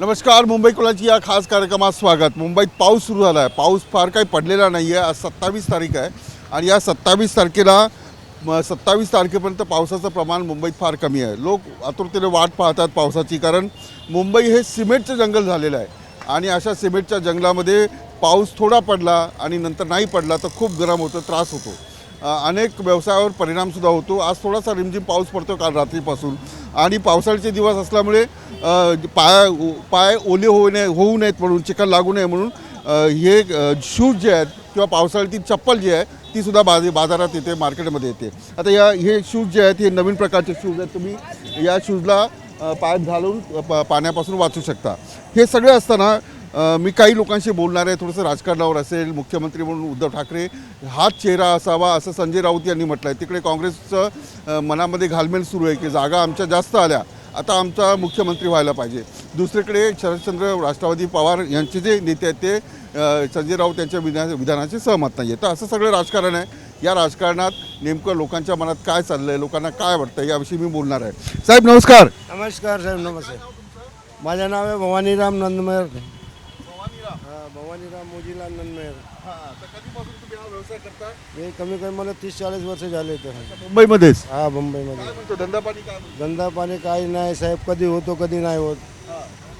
नमस्कार मुंबई कोलाची या खास कार्यक्रमात स्वागत. मुंबईत पाऊस सुरू झाला आहे पाऊस फार काही पडलेला नाही आहे आज सत्तावीस तारीख आहे. आणि या सत्तावीस तारखेला सत्तावीस तारखेपर्यंत पावसाचं प्रमाण मुंबईत फार कमी आहे. लोक आतुरतेने वाट पाहतात पावसाची कारण मुंबई हे सिमेंटचं जंगल झालेलं आहे. आणि अशा सिमेंटच्या जंगलामध्ये पाऊस थोडा पडला आणि नंतर नाही पडला तर खूप गरम होतं त्रास होतो. अनेक व्यवसायावर परिणामसुद्धा होतो. आज थोडासा रिमझिम पाऊस पडतो काल रात्रीपासून. आणि पावसाळ्याचे दिवस असल्यामुळे पाय पाय ओले होऊ नये होऊ नयेत म्हणून चिखल लागू नये म्हणून हे शूज जे आहेत किंवा पावसाळ्यातील चप्पल जी आहे तीसुद्धा बाजे बाजारात येते मार्केटमध्ये येते. आता या हे शूज जे आहेत हे नवीन प्रकारचे शूज आहेत तुम्ही या शूजला पायात घालून प- पाण्यापासून वाचू शकता. हे सगळे असताना मी काही लोकांशी बोलणार आहे थोडंसं राजकारणावर असेल मुख्यमंत्री म्हणून उद्धव ठाकरे हाच चेहरा असावा असं संजय राऊत यांनी म्हटलं आहे तिकडे काँग्रेसचं मनामध्ये घालमेल सुरू आहे की जागा आमच्या जास्त आल्या आता आमचा मुख्यमंत्री व्हायला पाहिजे. दुसरीकडे शरदचंद्र राष्ट्रवादी पवार यांचे जे नेते आहेत ते संजय राऊत यांच्या विधान विधानाचे सहमत नाही आहे तर असं सगळं राजकारण आहे. या राजकारणात नेमकं लोकांच्या मनात काय चाललं आहे लोकांना काय वाटतं याविषयी मी बोलणार आहे. साहेब नमस्कार. नमस्कार साहेब नमस्कार. माझं नाव आहे भवानीराम नंदमेर हा भवानीराम मोजीलाल नंदमेर हे कमी कमी मला तीस चाळीस वर्ष झाले इथं. मुंबईमध्येच? हा मुंबईमध्ये. काय म्हणतो धंदा पाणी काय म्हणतो? धंदा पाणी काही नाही साहेब कधी होतो कधी नाही होत.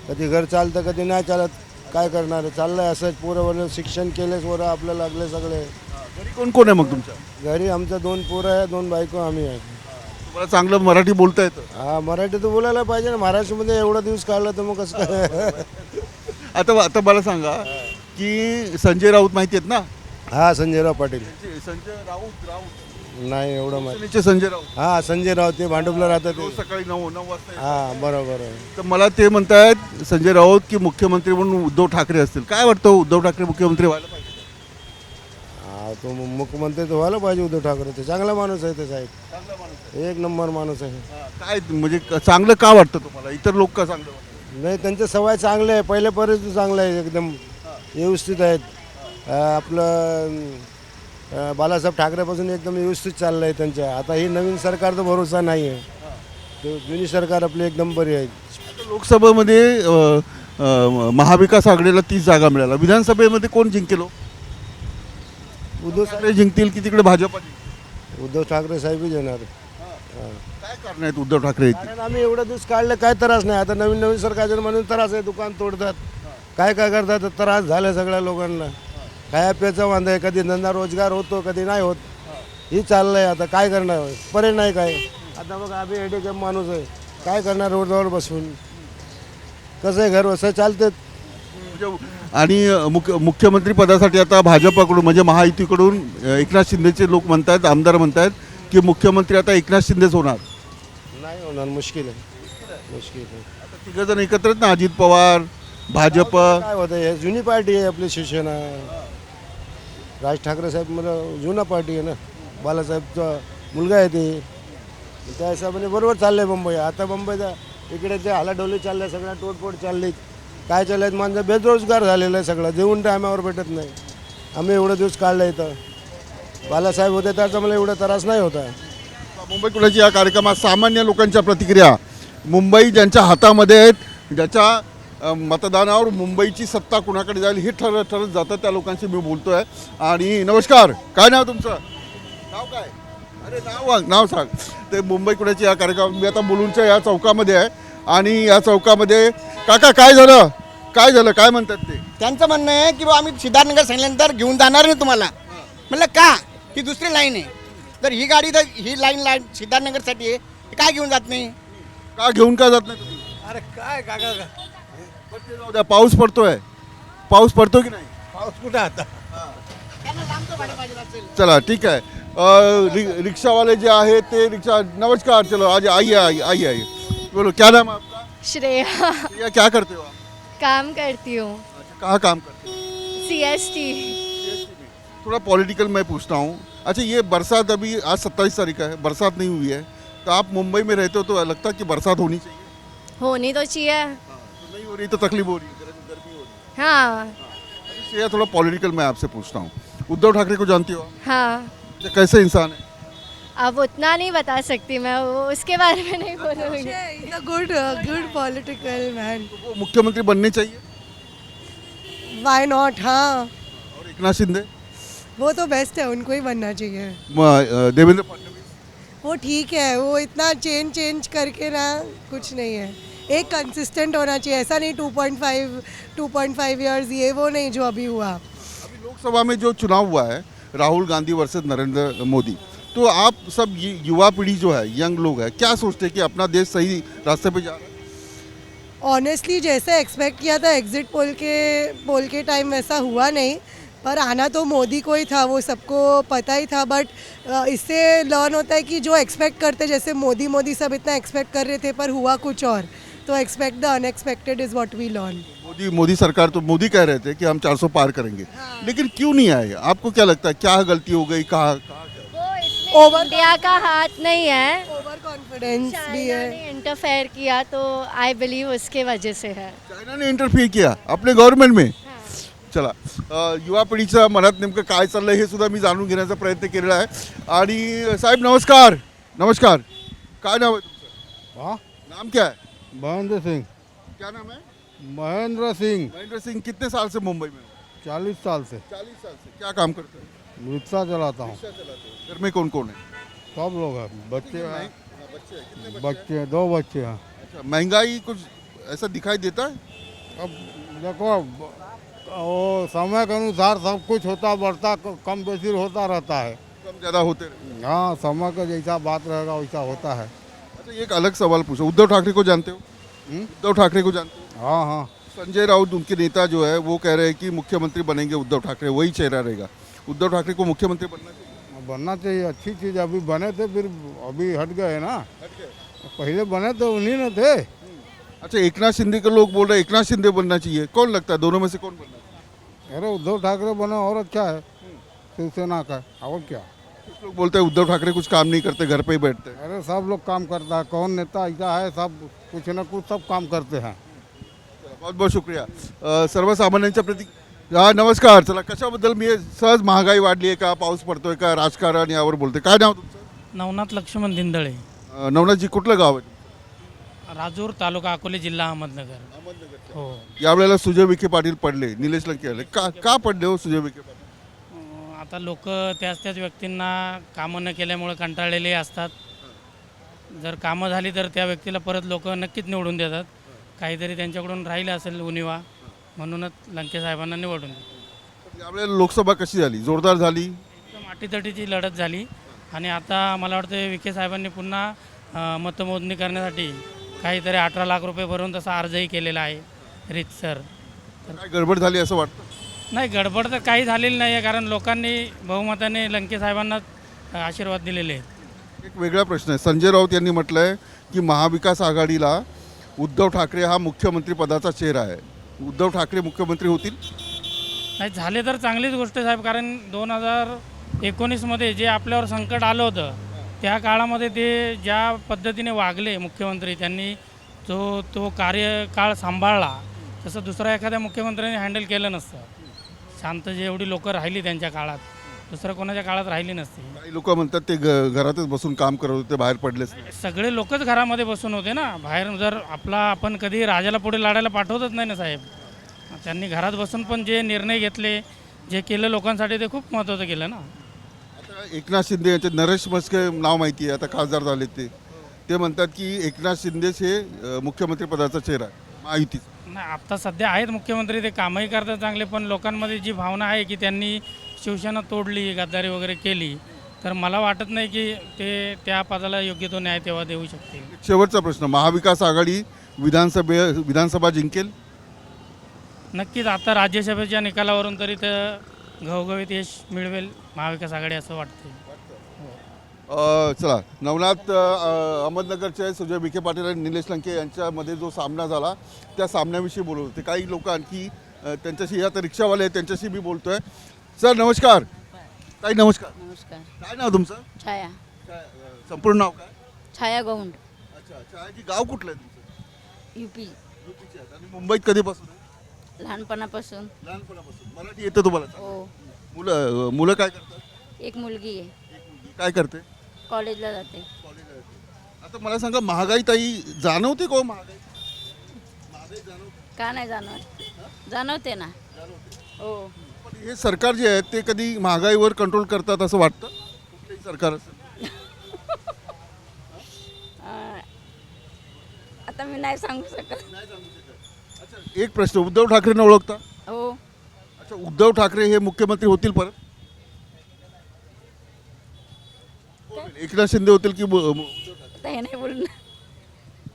कधी घर चालतं कधी नाही चालत काय करणार आहे? चाललंय असंच पोरं शिक्षण केलेच वरं आपलं लागले सगळे. घरी कोण कोण आहे मग तुमच्या? घरी आमचं दोन पोरं आहे दोन बायको आम्ही आहे. तुम्हाला चांगलं मराठी बोलता येतं. हा मराठी तर बोलायला पाहिजे ना महाराष्ट्रामध्ये एवढा दिवस काढला तर मग कसं काय? आता आता मला सांगा की संजय राऊत माहिती आहेत ना? हा संजयराव पाटील. संजय राऊत राऊत. नाही एवढं माहिती. शिवसेनेचे संजय राऊत. हा संजय राऊत ते भांडुपला राहतात ते. रोज सकाळी नऊ नऊ वाजता येतात. हा बरोबर आहे. तर मला ते म्हणतायत संजय राऊत की मुख्यमंत्री म्हणून उद्धव ठाकरे असतील. काय वाटतं उद्धव ठाकरे मुख्यमंत्री व्हायला पाहिजे? हा तो मु- मुख्यमंत्री तर व्हायला पाहिजे उद्धव ठाकरे. ते चांगला माणूस आहे ते साहेब. चांगला माणूस आहे. एक नंबर माणूस आहे. हा, काय म्हणजे क- चांगलं का वाटतं तुम्हाला? इतर लोक का चांगलं वाटतं? नाही त्यांचे सवय चांगले आहे पहिल्यापर्यंत चांगलं आहे एकदम व्यवस्थित आहेत अं, आपलं अं, बाळासाहेब ठाकरेपासून एकदम व्यवस्थित चाललं आहे त्यांच्या आता ही नवीन सरकारचा भरोसा नाही आहे ते जुनी सरकार आपली एकदम बरी आहे लोकसभेमध्ये अ, अ, महाविकास आघाडीला तीस जागा मिळाल्या विधानसभेमध्ये कोण जिंकेल हो? उद्धव ठाकरे जिंकतील की तिकडे भाजपा? उद्धव ठाकरे साहेबच येणार. काय कारण आहेत उद्धव ठाकरे? कारण आम्ही एवढं दिवस काढलं काय त्रास नाही. आता नवीन नवीन सरकार म्हणून त्रास आहे दुकान तोडतात. काय काय करतात तर त्रास झाला सगळ्या लोकांना. खाया प्याचा वांदा आहे कधी धंदा रोजगार होतो कधी नाही होत. ही चाललंय आता काय करणार? पर्याय नाही काय. आता बघा आम्ही हेडेक माणूस आहे. काय करणार रोडवर बसून? कसं आहे घर असं चालतं म्हणजे- आणि मुख्य मुख्यमंत्री पदासाठी आता भाजपकडून म्हणजे महायुतीकडून एकनाथ शिंदेचे लोक म्हणतात आमदार म्हणतात की मुख्यमंत्री आता एकनाथ शिंदेच होणार? नाही होणार मुश्किल आहे. मुश्किल आहे. आता तिघ जण एकत्र आहेत ना अजित पवार भाजप? काय होतं हे जुनी पार्टी आहे आपली शिवसेना. राज ठाकरे साहेब मला जुना पार्टी आहे ना. बालासाहेबचा मुलगा आहे ते. त्या हिशोबाने बरोबर चाललंय मुंबई आता मुंबईचा इकडे ते हालाडोली चाललंय सगळ्या तोडफोड चालली काय चाललंय? माणसं बेरोजगार झालेलं आहे सगळं. जेवण टायमावर भेटत नाही. आम्ही एवढं दिवस काढलं इथं. बालासाहेब होते त्याचा मला एवढा त्रास नाही होता. मुंबई कुणाची या कार्यक्रमात सामान्य लोकांच्या प्रतिक्रिया? मुंबई ज्यांच्या हातामध्ये आहेत ज्याच्या मतदानावर मुंबईची सत्ता कुणाकडे जाईल हे ठरत ठरत जातं त्या लोकांशी मी बोलतोय. आणि नमस्कार काय नाव तुमचं? नाव काय? अरे नाव वाग नाव सांग. ते मुंबई कुणाची या कार्यक्रमात मी आता मुलुंडच्या या चौकामध्ये आहे. आणि या चौकामध्ये काका काय झालं? काय झालं? काय म्हणतात ते? त्यांचं म्हणणं आहे की आम्ही सिद्धार्थनगर सांगितल्यानंतर घेऊन जाणार नाही तुम्हाला. म्हणलं का? ही दुसरी लाईन आहे. तर ही गाडी तर ही लाईन लाईन सिद्धार्थनगरसाठी आहे ही काय घेऊन जात नाही? का घेऊन का जात नाही? तुम्ही अरे काय काका? बरं, ते जाऊ द्या पाऊस पडतोय. पाऊस पडतो की नाही? पाऊस कुठं आता? चला ठीक आहे. अ, रि, रिक्शावाले जे ते रिक्शा नमस्कार चलो आज आइए आइए आइए आइए बोलो क्या नाम है आपका? श्रेया. या क्या करते हो आप? काम करती हूँ. अच्छा कहाँ काम करते हो? सी एस टी थोड़ा पॉलिटिकल मैं पूछता हूँ। अच्छा ये बरसात अभी आज सत्ताईस तारीख का है बरसात नहीं हुई है। तो आप मुंबई में रहते हो तो लगता है कि बरसात होनी चाहिए? होनी तो चाहिए। तो नहीं हो रही तो तकलीफ़ हो रही है गर्मी हो रही हाँ। है। इससे थोड़ा पॉलिटिकल मैं आपसे पूछता हूँ। उद्धव ठाकरे को जानती हो आप? हाँ। अच्छा, कैसे इंसान है? अब उतना नहीं बता सकती मैं वो उसके बारे में नहीं बोलूँगी। political man. तो वो मुख्यमंत्री बनने चाहिए? Why not? हाँ। और एकनाथ शिंदे? वो तो बेस्ट है उनको ही बनना चाहिए। म, अ, देवेंद्र फडणवीस। वो ठीक है वो इतना चेंज चेंज करके ना कुछ नहीं है। एक कंसिस्टेंट होना चाहिए ऐसा नहीं 2.5 2.5 इयर्स ये वो नहीं जो अभी हुआ। अभी लोकसभा में जो चुनाव हुआ है राहुल गांधी वर्सेस नरेंद्र मोदी तो आप सब ये युवा पीढ़ी जो है यंग लोग है क्या सोचते हैं कि अपना देश सही रास्ते पे जा रहा है? ऑनेस्टली जैसे एक्सपेक्ट किया था एग्जिट पोल के पोल के टाइम वैसा हुआ नहीं। पर आना तो मोदी को ही था वो सबको पता ही था बट इससे लर्न होता है कि जो एक्सपेक्ट करते जैसे मोदी मोदी सब इतना एक्सपेक्ट कर रहे थे पर हुआ कुछ और। तो expect the unexpected is what we learn Modi Modi सरकार तो मोदी कह रहे थे कि हम 400 पार करेंगे। हाँ। लेकिन क्यों नहीं आए? आपको क्या लगता है क्या गलती हो गई कहा Over- इंडिया का हाथ नहीं है। ओवर कॉन्फिडेंस भी है। ने इंटरफेयर किया तो आई बिलीव उसके वजह से है। चायना ने इंटरफिअर किया अपने गवर्नमेंट में? चला. युवा पिढीच्या मनात नेमकं काय चाललंय हे सुद्धा मी जाणून घेण्याचा प्रयत्न केलेला आहे. आणि साहेब नमस्कार. नमस्कार. काय नाव आहे तुमचं? हाँ? नाम क्या? है महेंद्र सिंह क्या नाम है महेंद्र सिंह महेंद्र सिंह कितने साल से मुंबई में हो? चालीस साल से. चालीस साल से. क्या काम करते हैं? रिक्शा चलाता हूँ. रिक्शा चलाते हो. घर में कौन कौन है? सब लोग हैं. बच्चे हैं. हाँ, बच्चे हैं. कितने बच्चे हैं, दो बच्चे हैं. अच्छा महँगाई कुछ ऐसा दिखाई देता है? अब देखो वो समय के अनुसार सब कुछ होता बढ़ता कम बेसी होता रहता है। कम ज़्यादा होते हाँ। समय का जैसा बात रहेगा वैसा होता है। अच्छा एक अलग सवाल पूछो। उद्धव ठाकरे को जानते हो? उद्धव ठाकरे को जानते हो? हाँ हाँ। संजय राउत उनके नेता जो है वो कह रहे हैं कि मुख्यमंत्री बनेंगे उद्धव ठाकरे वही चेहरा रहेगा। उद्धव ठाकरे को मुख्यमंत्री बनना चाहिए? बनना चाहिए अच्छी चीज़ अभी बने थे फिर अभी हट गए ना। हट गए। पहले बने तो उन्हीं ने थे। अच्छा एकनाथ शिंदे के लोग बोल रहे हैं एकनाथ शिंदे बनना चाहिए। कौन लगता है? दोनों में से कौन बनना चाहिए? अरे उद्धव ठाकरे बने और अच्छा है? शिवसेना का और क्या? कुछ लोग बोलते हैं उद्धव ठाकरे कुछ काम नहीं करते घर पे ही बैठते हैं। अरे सब लोग काम करता है कौन नेता ऐसा है सब कुछ ना कुछ सब काम करते हैं। बहुत बहुत शुक्रिया। अ, सर्वसामान्यांच्या प्रति हा नमस्कार चला कशाबद्दल मी सहज महागाई वाढली आहे का? पाऊस पडतोय का? राजकारण यावर बोलते काय नाव तुमचं? नवनाथ लक्ष्मण दिंदळे. अ, नवनाथजी कुठलं गाव आहे? राजूर तालुका अकोले जिल्हा अहमदनगर. हो. यावेळेला सुजय विखे पाटील पडले निलेश लंके आले. का का पडले हो सुजय विखे पाटील? अं, आता लोक त्याच त्याच व्यक्तींना कामं न केल्यामुळे कंटाळलेले असतात. जर कामं झाली तर त्या व्यक्तीला परत लोक नक्कीच निवडून देतात. काहीतरी त्यांच्याकडून राहिलं असेल उणिवा म्हणूनच लंके साहेबांना निवडून दिलं. यावेळेला लोकसभा कशी झाली? जोरदार झाली? एकदम अटीतटीची लढत झाली. आणि आता मला वाटतं विखे साहेबांनी पुन्हा अं, मतमोजणी करण्यासाठी काहीतरी अठरा लाख रुपये भरून तसा अर्जही केलेला आहे रीतसर. काय गडबड झाली असं वाटतं? नाही गडबड तर काही झालेली नाही आहे कारण लोकांनी बहुमताने लंके साहेबांना आशीर्वाद दिलेले आहेत. एक वेगळा प्रश्न आहे. संजय राऊत यांनी म्हटलंय की महाविकास आघाडीला उद्धव ठाकरे हा मुख्यमंत्री पदाचा चेहरा आहे. उद्धव ठाकरे मुख्यमंत्री होतील? नाही झाले तर चांगलीच गोष्ट आहे साहेब कारण दोन हजार एकोणीसमध्ये जे आपल्यावर संकट आलं होतं त्या काळामध्ये ते ज्या पद्धतीने वागले मुख्यमंत्री त्यांनी जो तो कार्यकाळ सांभाळला तसं दुसऱ्या एखाद्या मुख्यमंत्र्यांनी हँडल केलं नसतं. शांत जेवढी लोकं राहिली त्यांच्या काळात दुसरं कोणाच्या काळात राहिली नसती. काही लोक म्हणतात ते घ- घरातच बसून काम करत होते बाहेर पडलेच नाही. सगळे लोकच घरामध्ये बसून होते ना. बाहेर जर आपला आपण कधी राजाला पुढे लढायला पाठवतच नाही ना साहेब. त्यांनी घरात बसून पण जे निर्णय घेतले जे केलं लोकांसाठी ते खूप महत्त्वाचं केलं ना. एकनाथ शिंदे यांचे नरेश मस्के नाव माहिती आहे आता खासदार झाले ते. ते म्हणतात की एकनाथ शिंदेच हे अ, मुख्यमंत्री पदाचा चेहरा आहे. महायुतीचा नाही आत्ता सध्या आहेत मुख्यमंत्री ते कामही करतात चांगले पण लोकांमध्ये जी भावना आहे की त्यांनी शिवसेना तोडली गद्दारी वगैरे केली तर मला वाटत नाही की ते त्या पदाला योग्य तो न्याय तेव्हा देऊ शकतील. शेवटचा प्रश्न महाविकास आघाडी विधानसभे विधानसभा जिंकेल? नक्कीच आता राज्यसभेच्या निकालावरून तरी तर घवघवीत यश मिळवेल महाविकास आघाडी असं वाटतं अ, चला नवनाथ अ, अहमदनगरचे सुजय विखे पाटील आणि निलेश लंके यांच्यामध्ये जो सामना झाला त्या सामन्याविषयी बोलत होते काही लोक आणखी अ, त्यांच्याशी आता रिक्षावाले आहेत त्यांच्याशी मी बोलतोय. सर नमस्कार. ताई नमस्कार. नमस्कार. काय नाव तुमचं? छाया. काय अ, संपूर्ण नाव काय? छाया गौंड. अच्छा छायाजी गाव कुठलं आहे तुमचं? युपी युपीचे आहेत आणि मुंबईत कधीपासून आहे? लहानपणापासून. लहानपणापासून. मराठी येतं तुम्हाला चांगलं? हो. मुलं मुलं काय करतात? एक मुलगी आहे. एक मुलगी. काय करते? कॉलेजला जाते. आता मला सांगा महागाई ताई जाणवते का हो महागाई? महागाई जाणवते. का नाही जाणवत? जाणवते ना. हो. पण हे सरकार जे आहे ते कधी महागाईवर कंट्रोल करतात असं वाटतं? कुठलंही सरकार असेल. अं, आता मी नाही सांगू शकत. अच्छा एक प्रश्न उद्धव ठाकरेंना ओळखता? हो. अच्छा उद्धव ठाकरे हे मुख्यमंत्री होतील परत? कोण होईल? एकनाथ शिंदे होतील की ब- म- आता हे नाही बोलणार.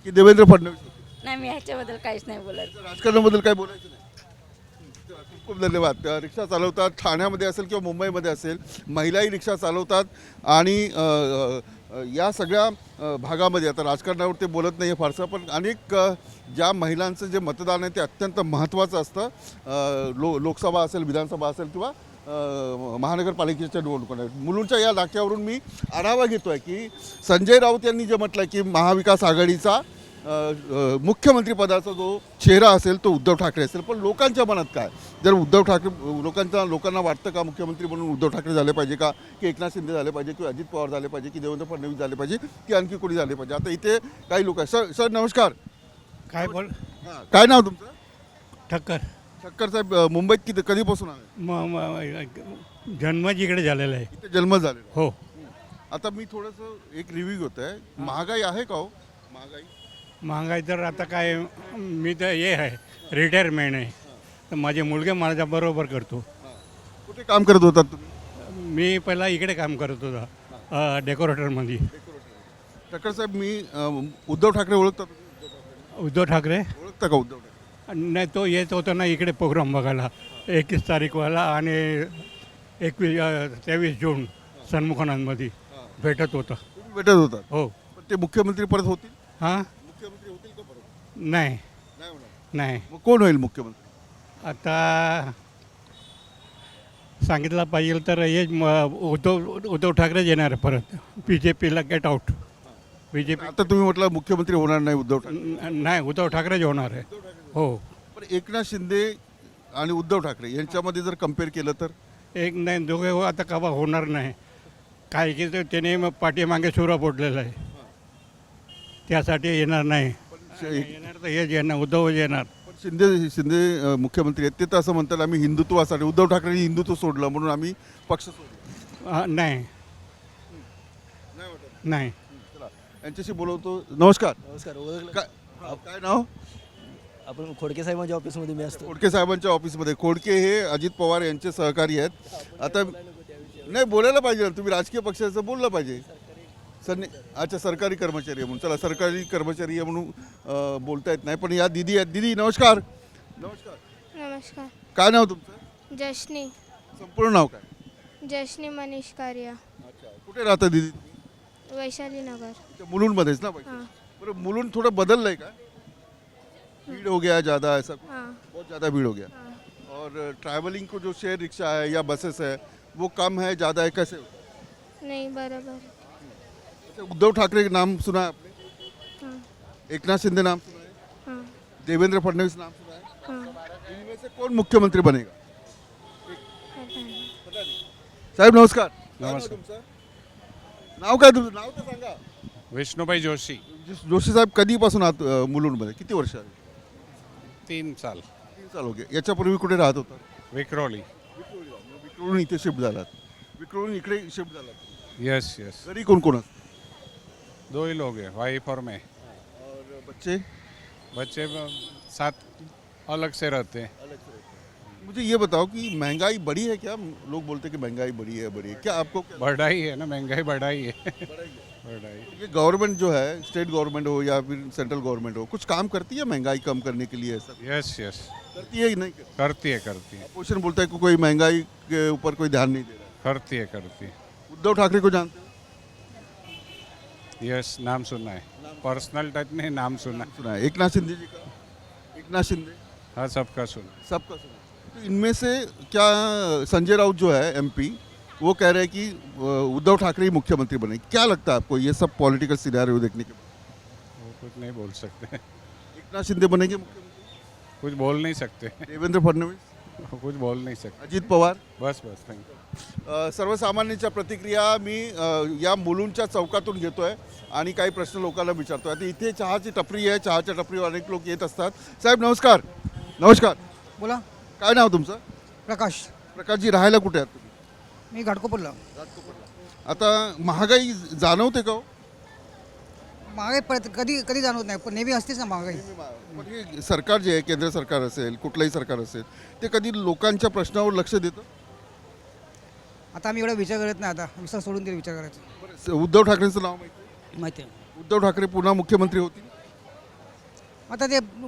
की देवेंद्र फडणवीस होतील? नाही मी ह्याच्याबद्दल काहीच नाही बोलत. राजकारणाबद्दल काय बोलायचं नाही. खूप खूप धन्यवाद. अ, रिक्षा चालवतात ठाण्यामध्ये असेल किंवा मुंबईमध्ये असेल महिलाही रिक्षा चालवतात आणि अ, अ, या सगळ्या भागामध्ये आता राजकारणावर ते बोलत नाही आहे फारसं पण अनेक ज्या महिलांचं जे मतदान आहे ते अत्यंत महत्त्वाचं असतं. लो लोकसभा असेल विधानसभा असेल किंवा महानगरपालिकेच्या निवडणुका. मुलुंडच्या या नाक्यावरून मी आढावा घेतो आहे की संजय राऊत यांनी जे म्हटलं की महाविकास आघाडीचा मुख्यमंत्रीपदाचा जो चेहरा असेल तो उद्धव ठाकरे असेल. पण लोकांच्या मनात काय? जर उद्धव ठाकरे लोकांचा लोकांना वाटतं का मुख्यमंत्री म्हणून उद्धव ठाकरे झाले पाहिजे का? की एकनाथ शिंदे झाले पाहिजे किंवा अजित पवार झाले पाहिजे की देवेंद्र फडणवीस झाले पाहिजे की आणखी कोणी झाले पाहिजे? आता इथे काही लोक आहेत. सर सर नमस्कार. काय बोल? काय नाव तुमचं? ठक्कर. शक्कर साहेब मुंबईत किती कधीपासून आहे? म म- जन्मच इकडे झालेला आहे. इथे जन्म झालेला हो. आता मी थोडंसं एक रिव्ह्यू घेत आहे महागाई आहे का हो? महागाई? महागाई तर आता काय मी तर हे आहे रिटायरमेंट आहे. तर माझे मुलगे माझ्या बरोबर करतो. कुठे काम करत तुम्ही? मी पहिला इकडे काम करत होता डेकोरेटरमध्ये शक्कर साहेब मी अ, उद्धव ठाकरे ओळखता? उद्धव ठाकरे? ओळखता का उद्धव ठाकरे? नाही तो येत होता ना इकडे प्रोग्राम बघायला. एकवीस तारीखवाला आणि एकवीस तेवीस जून सन्मुखानंदमध्ये भेटत होता. तुम्ही भेटत होतात हो. पण ते मुख्यमंत्री परत होतील? हां? मुख्यमंत्री होतील का नाही. नाही होणार. नाही. मग कोण होईल मुख्यमंत्री? आता सांगितलं पाहिजे तर हे म- उद्धव उद्धव ठाकरेच येणार आहे परत बी जे पीला get out B J P आता तुम्ही म्हटलं मुख्यमंत्री होणार नाही उद्धव ठाकरे. नाही उद्धव ठाकरेच होणार आहे. हो. पण एकनाथ शिंदे आणि उद्धव ठाकरे यांच्यामध्ये जर कंपेअर केलं तर? एक नाही दोघे हो आता कवा होणार नाही. काय की तर त्याने मग पाठीमागे सुरा पोटलेला आहे. त्यासाठी येणार नाही. येणार तर हेच येणार उद्धवच येणार. पण शिंदे शिंदे अं, मुख्यमंत्री आहेत. ते तर असं म्हणतात आम्ही हिंदुत्वासाठी उद्धव ठाकरेंनी हिंदुत्व सोडलं म्हणून आम्ही पक्ष सोडला हा, नाही. नाही वाटत. नाही. चला यांच्याशी बोलवतो. नमस्कार. नमस्कार ओळखलं. काय काय नाव? आपण खोडके साहेबांच्या ऑफिसमध्ये मी असतो. खोडके साहेबांच्या ऑफिसमध्ये. खोडके हे अजित पवार यांचे सहकारी आहेत. आता नाही बोलायला पाहिजे ना. तुम्ही राजकीय पक्षाचं बोललं पाहिजे. सर अच्छा सरकारी कर्मचारी आहे म्हणून. चला सरकारी कर्मचारी आहे म्हणून बोलता येत नाही. पण या दिदी आहेत. दिदी नमस्कार. नमस्कार. नमस्कार. काय नाव तुमचं? जशनी. संपूर्ण नाव काय? जशनी मनीष कारिया. अच्छा. कुठे राहता दिदी? वैशाली नगर. इथे मुलुंडमध्येच ना पाहिजे हाँ. बरं मुलुंड थोडं बदललंय का? भीड़ हो गया ज़्यादा ऐसा कुछ? हाँ. बहुत ज़्यादा भीड़ हो गया. हाँ. और ट्रैवलिंग को जो शेयर रिक्शा है या बसेस है वो कम है ज़्यादा है कैसे होता है? नहीं बराबर. अच्छा उद्धव ठाकरे का नाम सुना है आपने? एकनाथ शिंदे नाम सुना है. देवेंद्र फडणवीस नाम सुना है. इनमें से कौन मुख्यमंत्री बनेगा? पता नहीं। साहेब नमस्कार। काय नाव नमस्कार. तुमचं? नाव काय तुमचं नाव तर सांगा। विष्णुभाई जोशी। जो- जोशी साहेब कधीपासून आहात अ, मुलुंडमध्ये किती वर्ष आली तीन साल। तीन साल हो गए। याच्यापूर्वी कुठे राहत होता? विक्रोली विक्रोळून इथे शिफ्ट झालात. विक्रोळून इकडे शिफ्ट झालात. यस यस घरी कोण कोण असतं? दो ही लोग हैं वाइफ और मैं। और बच्चे? बच्चे साथ अलग से रहते हैं। मुझे ये बताओ कि महँगाई बढ़ी है क्या? लोग बोलते हैं कि महँगाई बढ़ी है बढ़ी है। क्या आपको बढ़ाई है ना महँगाई बढ़ाई है। बढ़ाई ये गवर्नमेंट जो है स्टेट गवर्नमेंट हो या फिर सेंट्रल गवर्नमेंट हो कुछ काम करती है महँगाई कम करने के लिए ऐसा? यस यस करती है नहीं करती? है करती है। अपोजिशन बोलता है कि कोई महँगाई के ऊपर कोई ध्यान नहीं दे रहा करती है करती है। उद्धव ठाकरे को जानते यस नाम सुना है। पर्सनल टच नहीं नाम सुना सुना है। एक नाथ शिंदे जी का? एक नाथ शिंदे? हाँ सबका सुना सबका सुना तो इनमें से क्या संजय राउत जो है एमपी वो कह रहे हैं कि उद्धव ठाकरे ही मुख्यमंत्री बने। क्या लगता है आपको ये सब पॉलिटिकल सिनेरियो देखने के बाद? वो कुछ नहीं बोल सकते। एक नाथ शिंदे बनेंगे मुख्यमंत्री? कुछ बोल नहीं सकते। देवेंद्र फडणवीस? कुछ बोल नहीं सकते। अजित पवार? बस बस थैंक यू अ, सर्वसामान्यांच्या प्रतिक्रिया मी अ, या मुलुंडच्या चौकातून घेतोय आणि काही प्रश्न लोकांना विचारतोय. आता इथे चहाची टपरी आहे चहाच्या टपरीवर अनेक लोक येत असतात. साहेब नमस्कार. नमस्कार. बोला. काय नाव तुमचं? प्रकाश. प्रकाशजी राहायला कुठे आहात तुम्ही? मी घाटकोपरला. आता महागाई जाणवते का हो? महागाई परत कधी कधी जाणवत नाही. पण नेहमी असतेच ना महागाई. पण हे सरकार जे आहे केंद्र सरकार असेल कुठलंही सरकार असेल ते कधी लोकांच्या प्रश्नावर लक्ष देतं? आता आम्ही एवढा विचार करत नाही आता. विचार सोडून तरी विचार करायचा. उद्धव ठाकरेंचं नाव माहिती आहे? माहिती आहे. उद्धव ठाकरे पुन्हा मुख्यमंत्री होतील? आता ते अं,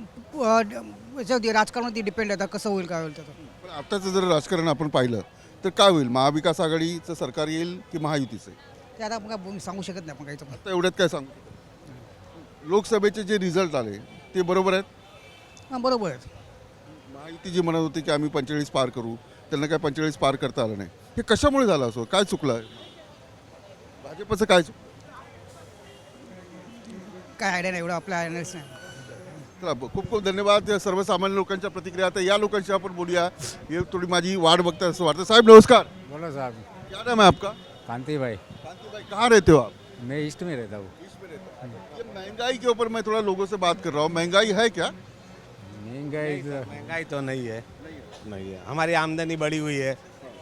याच्यावरती राजकारणावरती डिपेंड आहे. आता कसं होईल काय होईल त्याचं. पण आताचं जर राजकारण आपण पाहिलं तर काय होईल? महाविकास आघाडीचं सरकार येईल की महायुतीचं येईल? ते आता आपण काय बोलून सांगू शकत नाही आपण काहीच. पण आता एवढ्यात काय सांगू? लोकसभेचे जे रिझल्ट आले ते बरोबर आहेत? हां बरोबर आहे महायुती जी म्हणत होती की आम्ही पंचेचाळीस पार करू त्यांना काय पंचेचाळीस पार करता आलं नाही. हे कशामुळे झालं असं? काय चुकलं? आहे भाजपचं काय चुकलं काय आयडिया नाही एवढं आपल्या आयडियाच नाही. चला ब- खूप खूप धन्यवाद. या सर्वसामान्य लोकांच्या प्रतिक्रिया. आता या लोकांशी आपण बोलूया. हे थोडी माझी वाट बघता असं वाटतं. साहेब नमस्कार. बोलो साहब. क्या नाम है आपका? कांति भाई कांति भाई कहाँ रहते हो आप? मैं ईस्ट में रहता हूँ. महँगाई के ऊपर मैं थोड़ा लोगों से बात कर रहा हूँ। महँगाई है क्या? महँगाई महँगाई तो नहीं है। नहीं है। हमारी आमदनी बढ़ी हुई है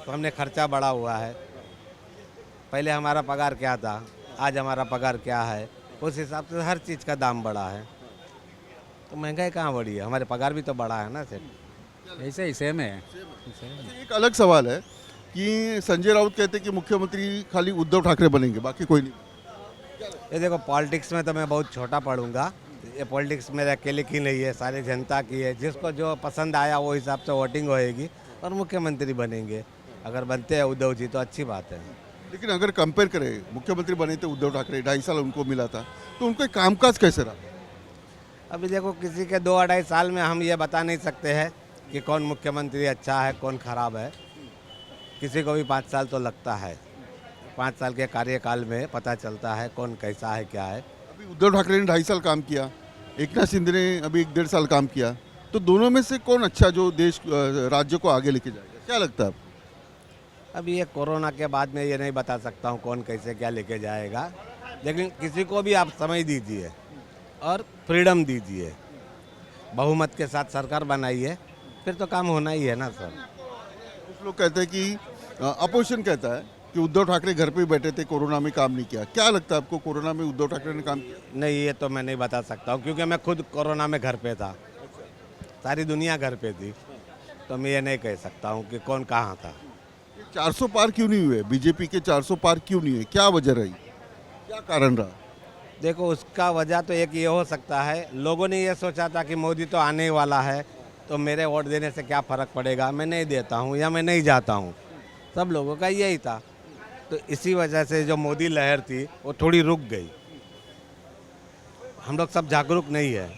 तो हमने खर्चा बढ़ा हुआ है। पहले हमारा पगार क्या था? आज हमारा पगार क्या है? उस हिसाब से हर चीज़ का दाम बढ़ा है। तो महँगाई कहाँ बढ़ी है? हमारे पगार भी तो बढ़ा है ना सर। ऐसे ही सेम है। अच्छा, एक अलग सवाल है कि संजय राउत कहते हैं कि मुख्यमंत्री खाली उद्धव ठाकरे बनेंगे बाकी कोई नहीं। ये देखो पॉलिटिक्स में तो मैं बहुत छोटा पढ़ूँगा। ये पॉलिटिक्स मेरे अकेले की नहीं है सारी जनता की है। जिसको जो पसंद आया वो हिसाब से वोटिंग होएगी और मुख्यमंत्री बनेंगे। अगर बनते हैं उद्धव जी तो अच्छी बात है। लेकिन अगर कंपेयर करें मुख्यमंत्री बने थे उद्धव ठाकरे ढाई साल उनको मिला था तो उनका कामकाज कैसे रहा? अभी देखो किसी के दो अढ़ाई साल में हम ये बता नहीं सकते हैं कि कौन मुख्यमंत्री अच्छा है कौन खराब है। किसी को भी पाँच साल तो लगता है। पाँच साल के कार्यकाल में पता चलता है कौन कैसा है क्या है। अभी उद्धव ठाकरे ने ढाई साल काम किया एक नाथ शिंदे ने अभी एक डेढ़ साल काम किया तो दोनों में से कौन अच्छा जो देश राज्य को आगे लेके जाएगा? क्या लगता है आपको? अभी ये कोरोना के बाद में ये नहीं बता सकता हूँ कौन कैसे क्या लेके जाएगा लेकिन किसी को भी आप समय दीजिए और फ्रीडम दीजिए। बहुमत के साथ सरकार बनाइए फिर तो काम होना ही है ना सर। कुछ लोग कहते हैं कि अपोजिशन कहता है कि उद्धव ठाकरे घर पे ही बैठे थे कोरोना में काम नहीं किया। क्या लगता है आपको कोरोना में उद्धव ठाकरे ने काम किया? नहीं ये तो मैं नहीं बता सकता हूँ क्योंकि मैं खुद कोरोना में घर पे था। सारी दुनिया घर पे थी तो मैं ये नहीं कह सकता हूँ कि कौन कहाँ था। चार सौ पार क्यों नहीं हुए? बीजेपी के चार सौ पार क्यों नहीं हुए? क्या वजह रही? क्या कारण रहा? देखो उसका वजह तो एक ये हो सकता है लोगों ने ये सोचा था कि मोदी तो आने वाला है तो मेरे वोट देने से क्या फ़र्क पड़ेगा? मैं नहीं देता हूँ या मैं नहीं जाता हूँ। सब लोगों का यही था। तो इसी वजह से जो मोदी लहर थी वो थोड़ी रुक गई। हम लोग सब जागरूक नहीं है।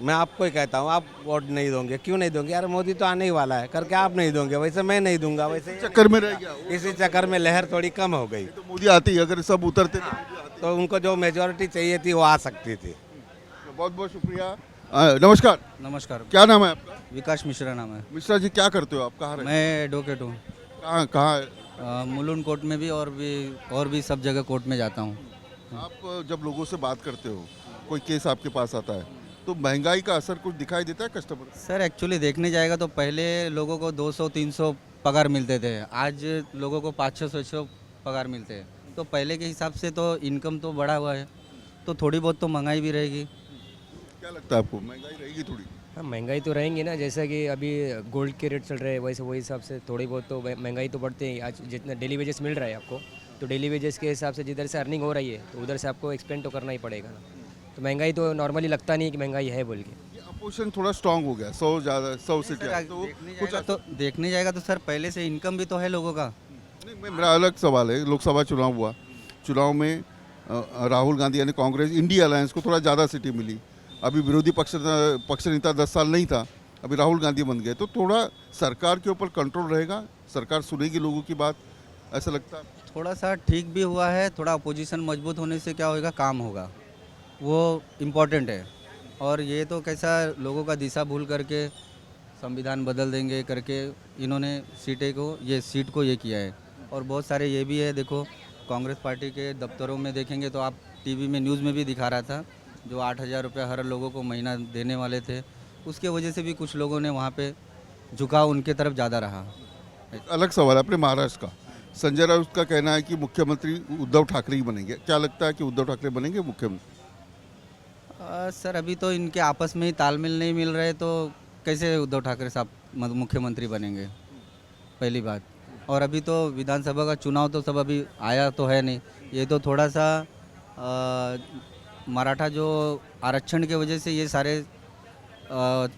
मैं आपको ही कहता हूँ आप वोट नहीं दोगे क्यों नहीं दोगे? यार मोदी तो आने ही वाला है करके आप नहीं दोगे वैसे मैं नहीं दूँगा वैसे चक्कर में रह गया इसी चक्कर में लहर थोड़ी कम हो गई। तो मोदी आती अगर सब उतरते तो तो उनको जो मेजोरिटी चाहिए थी वो आ सकती थी। बहुत बहुत शुक्रिया। नमस्कार। नमस्कार। क्या नाम है आपका? विकास मिश्रा नाम है। मिश्रा जी क्या करते हो आप? कहाँ रहते मैं एडवोकेट हूँ। कहाँ कहाँ? मुलुंड कोर्ट में भी और भी और भी सब जगह कोर्ट में जाता हूँ। आप जब लोगों से बात करते हो कोई केस आपके पास आता है तो महँगाई का असर कुछ दिखाई देता है कस्टमर सर एक्चुअली देखने जाएगा तो पहले लोगों को 200 300 पगार मिलते थे आज लोगों को पाँच छः सौ छः पगार मिलते हैं। तो पहले के हिसाब से तो इनकम तो बढ़ा हुआ है तो थोड़ी बहुत तो महँगाई भी रहेगी। क्या लगता है आपको? महँगाई रहेगी थोड़ी? हाँ महँगाई तो रहेंगी ना जैसा कि अभी गोल्ड के रेट चल रहे हैं वैसे वही हिसाब से थोड़ी बहुत तो महँगाई तो बढ़ती है। आज जितना डेली वेजेस मिल रहा है आपको तो डेली वेजेस के हिसाब से जिधर से अर्निंग हो रही है तो उधर से आपको एक्सपेंड तो करना ही पड़ेगा ना। तो महँगाई तो नॉर्मली लगता नहीं है कि महँगाई है बोल के। अपोजिशन थोड़ा स्ट्रांग हो गया सौ ज़्यादा सौ सीटें आई, तो कुछ तो देखने जाएगा तो सर पहले से इनकम भी तो है लोगों का। नहीं मेरा अलग सवाल है लोकसभा चुनाव हुआ चुनाव में राहुल गांधी यानी कांग्रेस इंडिया अलायंस को थोड़ा ज़्यादा सीटें मिली। अभी विरोधी पक्ष पक्ष नेता दस साल नहीं था, अभी राहुल गांधी बन गए। तो थोड़ा सरकार के ऊपर कंट्रोल रहेगा, सरकार सुनेगी लोगों की बात, ऐसा लगता है। थोड़ा सा ठीक भी हुआ है, थोड़ा अपोजिशन मज़बूत होने से क्या होगा काम होगा। वो इम्पोर्टेंट है। और ये तो कैसा लोगों का दिशा भूल करके संविधान बदल देंगे करके इन्होंने सीटें को, ये सीट को ये किया है। और बहुत सारे ये भी है, देखो, कांग्रेस पार्टी के दफ्तरों में देखेंगे तो आप टीवी में, न्यूज़ में भी दिखा रहा था जो आठ हज़ार रुपये हर लोगों को महीना देने वाले थे उसके वजह से भी कुछ लोगों ने वहाँ पे झुकाव उनके तरफ़ ज़्यादा रहा। अलग सवाल है अपने महाराष्ट्र का। संजय राउत का कहना है कि मुख्यमंत्री उद्धव ठाकरे ही बनेंगे। क्या लगता है कि उद्धव ठाकरे बनेंगे मुख्यमंत्री? सर अभी तो इनके आपस में ही तालमेल नहीं मिल रहे तो कैसे उद्धव ठाकरे साहब मुख्यमंत्री बनेंगे? पहली बात। और अभी तो विधानसभा का चुनाव तो सब अभी आया तो है नहीं। ये तो थोड़ा सा आ, मराठा जो आरक्षण के वजह से ये सारे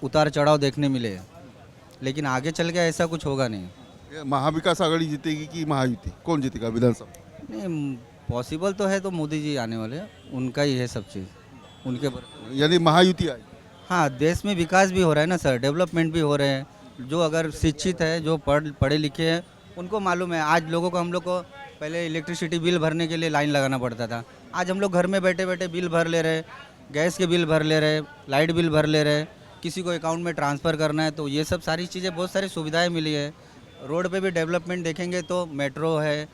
उतार चढ़ाव देखने मिले। लेकिन आगे चल के ऐसा कुछ होगा नहीं। महाविकास आघाड़ी जीतेगी कि महायुति? कौन जीतेगा विधानसभा? नहीं पॉसिबल तो है तो मोदी जी आने वाले उनका ही है सब चीज़। उनके यानी महायुति आएगी हाँ देश में विकास भी हो रहा है ना सर डेवलपमेंट भी हो रहे हैं। जो अगर शिक्षित है जो पढ़ पढ़े लिखे हैं उनको मालूम है। आज लोगों को हम लोग को पहले इलेक्ट्रिसिटी बिल भरने के लिए लाइन लगाना पड़ता था। आज हम लोग घर में बैठे बैठे बिल भर ले रहे गैस के बिल भर ले रहे लाइट बिल भर ले रहे किसी को अकाउंट में ट्रांसफ़र करना है तो ये सब सारी चीज़ें बहुत सारी सुविधाएँ मिली है। रोड पे भी डेवलपमेंट देखेंगे तो मेट्रो है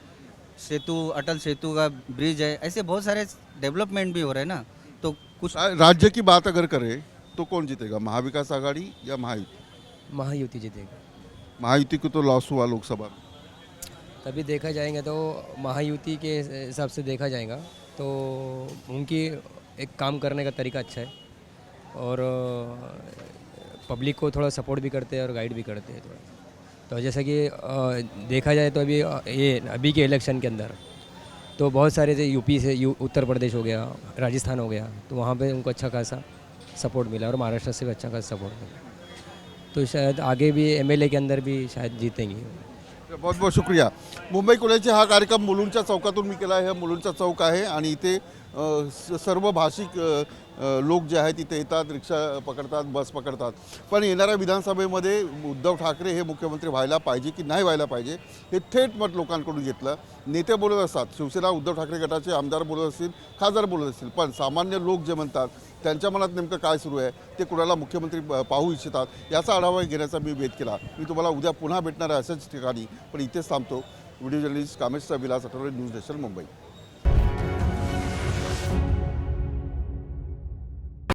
सेतु अटल सेतु का ब्रिज है ऐसे बहुत सारे डेवलपमेंट भी हो रहे हैं ना तो कुछ राज्य की बात अगर करें तो कौन जीतेगा महाविकास आघाड़ी या महायुति? महायुति जीतेगा। महायुति को तो लॉस हुआ लोकसभा में। तभी देखा जाएगा तो महायुति के हिसाब से देखा जाएगा। तो उनकी एक काम करने का तरीका अच्छा है और पब्लिक को थोड़ा सपोर्ट भी करते हैं और गाइड भी करते हैं थोड़ा। तो जैसा कि देखा जाए तो अभी ये अभी के इलेक्शन के अंदर तो बहुत सारे थे UP say you Uttar Pradesh हो गया, राजस्थान हो गया तो वहाँ पे उनको अच्छा खासा सपोर्ट मिला और महाराष्ट्र से भी अच्छा खासा सपोर्ट मिला। तो शायद आगे भी एमएलए के अंदर भी शायद जीतेंगे। बहुत बहुत शुक्रिया. मुंबई कुल्याचे हा कार्यक्रम मुलुंडच्या चौकातून मी केला आहे. हा मुलुंडचा चौक आहे आणि इथे सर्व भाषिक लोक जे आहेत तिथे येतात रिक्षा पकडतात बस पकडतात. पण येणाऱ्या विधानसभेमध्ये उद्धव ठाकरे हे मुख्यमंत्री व्हायला पाहिजे की नाही व्हायला पाहिजे हे थेट मत लोकांकडून घेतलं. नेते बोलत असतात शिवसेना उद्धव ठाकरे गटाचे आमदार बोलत असतील खासदार बोलत असतील पण सामान्य लोक जे म्हणतात त्यांच्या मनात नेमकं काय सुरू आहे ते कुणाला मुख्यमंत्री पाहू इच्छितात याचा आढावा घेण्याचा मी वेध केला. मी तुम्हाला उद्या पुन्हा भेटणार आहे अशाच ठिकाणी पण इथेच थांबतो. व्हिडिओ जर्नलिस्ट कामेशचा विलास आठवडे न्यूज नेशन मुंबई.